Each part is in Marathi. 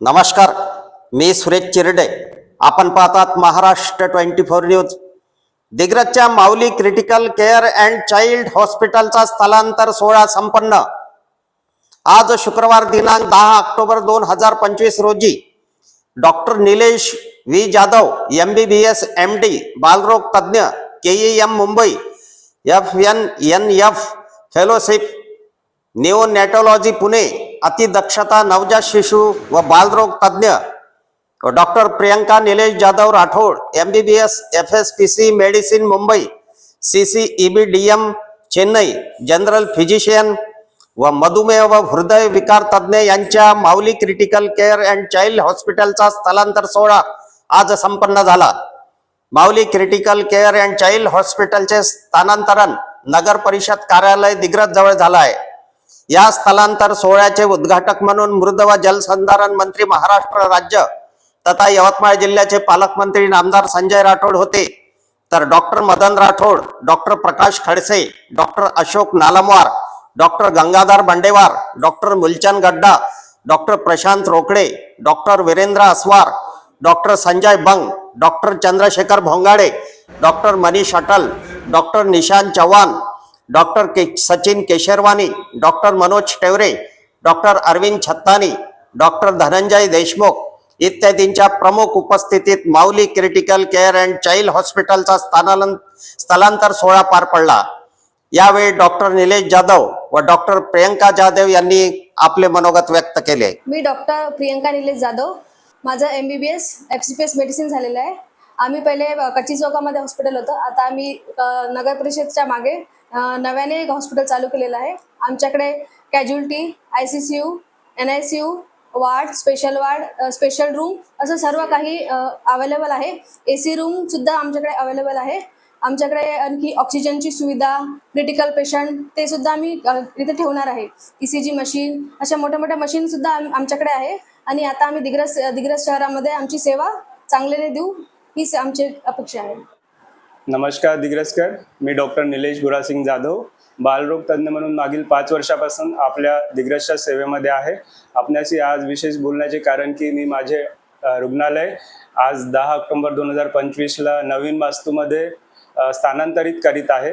नमस्कार मी सुरेश चिरडे. आपण पाहतात Maharashtra twenty four news. दिग्रजच्या Mauli critical care and child हॉस्पिटलचा स्थलांतर सोहळा संपन्न. आज शुक्रवार दिनांक दहा ऑक्टोबर दोन हजार पंचवीस रोजी doctor Nilesh V. Jadhav M B B S M D बालरोग तज्ज्ञ K E M Mumbai F N N F fellowship neonatology Pune अतिदक्षता नवजात शिशू व बालरोग तज्ज्ञ doctor Priyanka Nilesh Jadhav Rathod M B B S F S P C medicine Mumbai C C E B D M Chennai general physician व मधुमेह व हृदय विकार तज्ज्ञ यांच्या Mauli critical care and child हॉस्पिटलचा स्थलांतर सोहळा आज संपन्न झाला. Mauli critical care and child हॉस्पिटलचे स्थानांतरण नगर परिषद कार्यालय दिग्रज जवळ झालं आहे. या स्थलांतर सोहळ्याचे उद्घाटक म्हणून मृद व जलसंधारण मंत्री महाराष्ट्र राज्य तथा यवतमाळ जिल्ह्याचे पालकमंत्री नामदार संजय राठोड होते. तर doctor Madan Rathod doctor Prakash Khadse doctor Ashok Nalamwar doctor Gangadhar Bandewar doctor Mulchand Gadda doctor Prashant Rokade doctor Virendra Aswar doctor Sanjay Bang doctor Chandrashekhar Bhongade doctor Manish Atal doctor Nishant Chavan doctor K Sachin Kesharwani doctor Manoj Tevare doctor Arvind Chhattani doctor Dhananjay Deshmukh इत्यादींच्या प्रमुख उपस्थितीत Mauli critical care and child हॉस्पिटलचा स्थानालं स्थलांतर सोहळा पार पडला. यावेळी डॉक्टर निलेश जाधव व डॉक्टर प्रियंका जाधव यांनी आपले मनोगत व्यक्त केले. मी डॉक्टर प्रियंका निलेश जाधव. माझं M B B S F C P S medicine झालेलं आहे. आम्ही पहिले कच्ची चौकामध्ये हॉस्पिटल होतं. आता आम्ही नगर परिषदच्या मागे नव्याने एक हॉस्पिटल चालू केलेलं आहे. आमच्याकडे casualty I C C U N I C U ward special ward special room असं सर्व काही अवेलेबल आहे. ए सी रूमसुद्धा आमच्याकडे अवेलेबल आहे. आमच्याकडे आणखी ऑक्सिजनची सुविधा क्रिटिकल पेशंट ते सुद्धा आम्ही इथे ठेवणार आहे. ई सी जी मशीन अशा मोठ्या मोठ्या मशीनसुद्धा आम- आमच्याकडे आहे. आणि आता आम्ही दिग्रस दिग्रस शहरामध्ये आमची सेवा चांगल्याने देऊ हीच आमची अपेक्षा आहे. नमस्कार दिग्रसकर. मी डॉक्टर निलेश गुरासिंग जाधव. बालरोग तज्ज्ञ म्हणून मागील पाच वर्षापासून आपल्या दिग्रसच्या सेवेमध्ये आहे. आपल्याशी आज विशेष बोलण्याचे कारण की मी माझे रुग्णालय आज दहा ऑक्टोंबर दोन हजार पंचवीसला नवीन वास्तूमध्ये स्थानांतरित करीत आहे.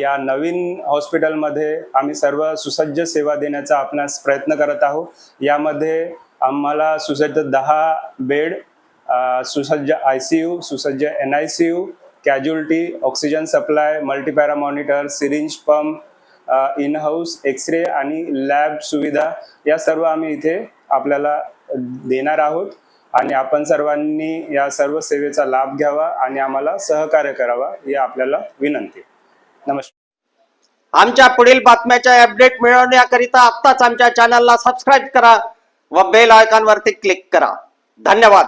या नवीन हॉस्पिटलमध्ये आम्ही सर्व सुसज्ज सेवा देण्याचा आपणास प्रयत्न करत आहोत. यामध्ये आम्हाला सुसज्ज दहा बेड सुसज्ज आय सी यू सुसज्ज N I C U casualty oxygen supply multipara monitor syringe pump in house X ray आणि लॅब सुविधा या सर्व आम्ही इथे आपल्याला देणार आहोत. आणि आपण सर्वांनी या सर्व सेवेचा लाभ घ्यावा आणि आम्हाला सहकार्य करावा ही आपल्याला विनंती. नमस्कार. आमच्या पुढील बातम्याच्या अपडेट मिळवण्याकरिता आत्ताच आमच्या चॅनलला सबस्क्राईब करा व बेल आयकॉनवरती क्लिक करा. धन्यवाद.